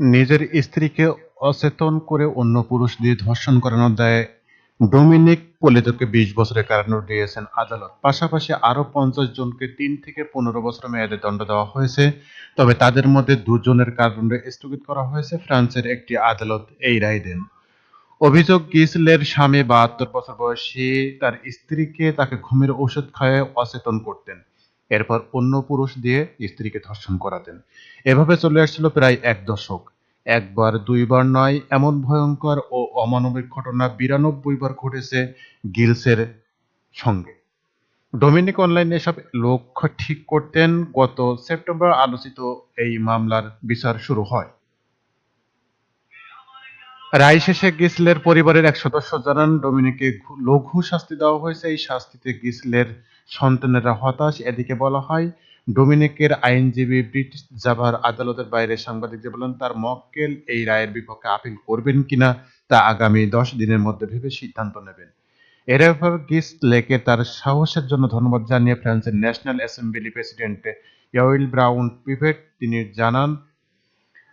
নিজের স্ত্রীকে অচেতন করে অন্য পুরুষ দিয়ে ধর্ষণ করানোর দায়ে ডোমিনিক পোলেতোকে বিশ বছরের কারাদণ্ড দিয়েছেন আদালত। পাশাপাশি আরও পঞ্চাশ জনকে তিন থেকে পনেরো বছর মেয়াদে দণ্ড দেওয়া হয়েছে। তবে তাদের মধ্যে দুজনের কারাদণ্ড স্থগিত করা হয়েছে। ফ্রান্সের একটি আদালত এই রায় দেন। অভিযোগ, গিসলের স্বামী বাহাত্তর বছর বয়সী তার স্ত্রীকে তাকে ঘুমের ওষুধ খাওয়ায় অচেতন করতেন। এরপর অন্য পুরুষ দিয়ে স্ত্রীকে ধর্ষণ করাতেন। এভাবে চলে আসছিল প্রায় এক দশক। একবার, দুইবার নয়, এমন ভয়ঙ্কর ও অমানবিক ঘটনা বিরানব্বই বার ঘটেছে গিলসের সঙ্গে। ডোমিনিক অনলাইনে এসব লক্ষ্য ঠিক করতেন গত সেপ্টেম্বর আলোচিত এই মামলার বিচার শুরু হয়। রায় শেষে গিসলের পরিবারের এক সদস্য জানান, ডোমিনিকে লঘু শাস্তি দেওয়া হয়েছে। এই শাস্তিতে গিসলের সন্তানেরা হতাশ। এদিকে বলা হয়, ডোমিনিকের আইনজীবী ব্রিটিশ জাভার আদালতের বাইরে সাংবাদিকদের বলেন, তার মক্কেল এই রায়ের বিপক্ষে আপিল করবেন কিনা তা আগামী দশ দিনের মধ্যে ভেবে সিদ্ধান্ত নেবেন। এর ব্যাপারে গিস লেকে তার সাহসের জন্য ধন্যবাদ জানিয়ে ফ্রান্সের National Assembly President Yael Braun Pivet তিনি জানান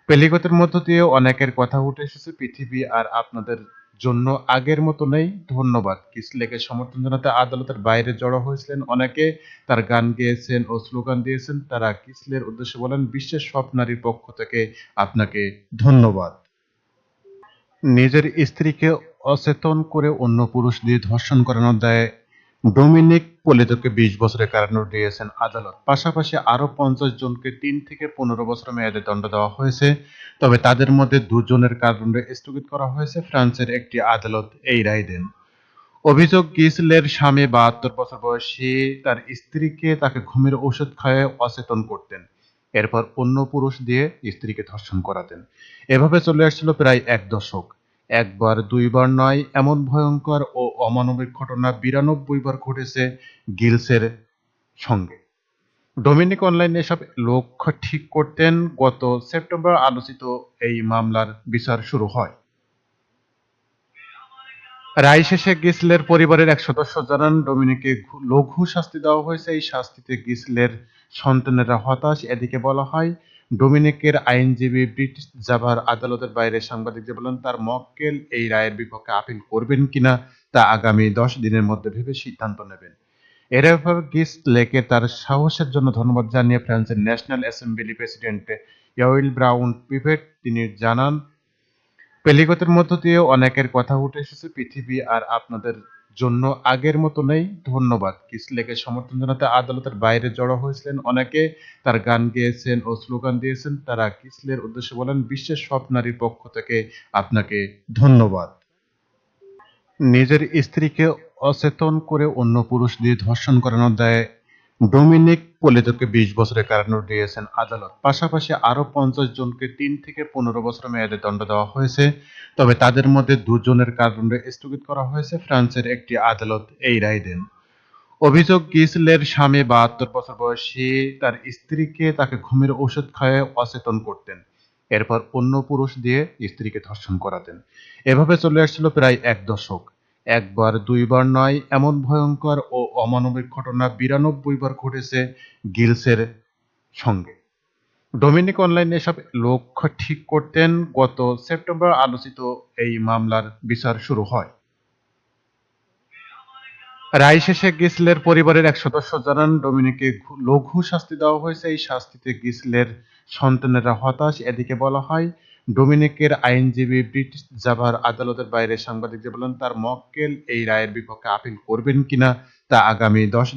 পেলিগতের মধ্য দিয়ে অনেকের কথা উঠে এসেছে, পৃথিবী আর আপনাদের জন্য আগের মতো নেই। ধন্যবাদ। কিসলেকে সমর্থন জানাতে আদালতের বাইরে জড়ো হয়েছিলেন অনেকে। তার গান গেয়েছেন ও স্লোগান দিয়েছেন। তারা কিসলের উদ্দেশ্যে বলেন, বিশ্বের সব নারীর পক্ষ থেকে আপনাকে ধন্যবাদ। নিজের স্ত্রীকে অচেতন করে অন্য পুরুষ দিয়ে ধর্ষণ করানোর দায়ে ডোমিনিক পোলেতোকে বিশ বছরের কারাদণ্ড দিয়েছেন আদালত। পাশাপাশি আরও পঞ্চাশ জনকে তিন থেকে পনেরো বছর মেয়াদে দণ্ড দেওয়া হয়েছে। তবে তাদের মধ্যে দুজনের কারাদণ্ড স্থগিত করা হয়েছে। ফ্রান্সের একটি আদালত এই রায় দেন। অভিযোগ, গিসলের স্বামী বাহাত্তর বছর বয়সী তার স্ত্রীকে তাকে ঘুমের ওষুধ খাওয়ায় অচেতন করতেন। এরপর অন্য পুরুষ দিয়ে স্ত্রীকে ধর্ষণ করাতেন। এভাবে চলে আসছিল প্রায় এক দশক। একবার, দুইবার নয়, এমন ভয়ঙ্কর ও অমানবিক ঘটনা বিরানব্বই বার ঘটেছে গিলসের সঙ্গে। ডোমিনিক অনলাইনে এসব লক্ষ্য ঠিক করতেন, গত সেপ্টেম্বর আলোচিত এই মামলার বিচার শুরু হয়। রায় শেষে গিসলের পরিবারের এক সদস্য জানান, ডোমিনিকে লঘু শাস্তি দেওয়া হয়েছে, এই শাস্তিতে গিসলের সন্তানেরা হতাশ। এদিকে বলা হয়, ডোমিনিকের আইনজীবী ব্রিটিশ জাভার আদালতের বাইরে সাংবাদিকদের বলেন, তার মক্কেল এই রায়ের বিপক্ষে আপিল করবেন কিনা তা আগামী দশ দিনের মধ্যে ভেবে সিদ্ধান্ত নেবেন। এর ব্যাপারে গিস লেকে তার সাহসের জন্য ধন্যবাদ জানিয়ে ফ্রান্সের National Assembly President Yael Braun Pivet, তিনি জানান, পেলিগতের মধ্য দিয়ে অনেকের কথা উঠে এসেছে, পৃথিবী আর আপনাদের জন্য আগের মতো নেই। ধন্যবাদ। কিসলেকে সমর্থন জানাতে আদালতের বাইরে জড়ো হয়েছিলেন অনেকে। তার গান গেয়েছেন ও স্লোগান দিয়েছেন। তারা কিসলের উদ্দেশ্যে বলেন, বিশ্বের সব নারীর পক্ষ থেকে আপনাকে ধন্যবাদ। নিজের স্ত্রীকে অচেতন করে অন্য পুরুষ দিয়ে ধর্ষণ করানোর দায়ে ডোমিনিক পোলেতোকে বিশ বছরের কারাদণ্ড দিয়েছেন আদালত। পাশাপাশি আরও পঞ্চাশ জনকে তিন থেকে পনেরো বছর মেয়াদে দণ্ড দেওয়া হয়েছে। তবে তাদের মধ্যে দুজনের কারাদণ্ড স্থগিত করা হয়েছে। ফ্রান্সের একটি আদালত এই রায় দেন। অভিযোগ, গিসলের স্বামী বাহাত্তর বছর বয়সী তার স্ত্রীকে তাকে ঘুমের ওষুধ খাওয়ায় অচেতন করতেন। এরপর অন্য পুরুষ দিয়ে স্ত্রীকে ধর্ষণ করাতেন। এভাবে চলে আসছিল প্রায় এক দশক। একবার, দুইবার নয়, এমন ভয়ঙ্কর ও অমানবিক ঘটনা বিরানব্বই বার ঘটেছে গিলসের সঙ্গে। ডোমিনিক অনলাইনে এসব লক্ষ্য ঠিক করতেন, গত সেপ্টেম্বর আলোচিত এই মামলার বিচার শুরু হয়। রায় শেষে গিসলের পরিবারের এক সদস্য জানান, ডোমিনিকে লঘু শাস্তি দেওয়া হয়েছে, এই শাস্তিতে গিসলের সন্তানেরা হতাশ, এদিকে বলা হয়, ডোমিনিকের আইনজীবী ব্রিটিশ জাভার আদালতের বাইরে সাংবাদিকদের বলেন, তার মক্কেল এই রায়ের বিপক্ষে আপিল করবেন কিনা তা আগামী দশ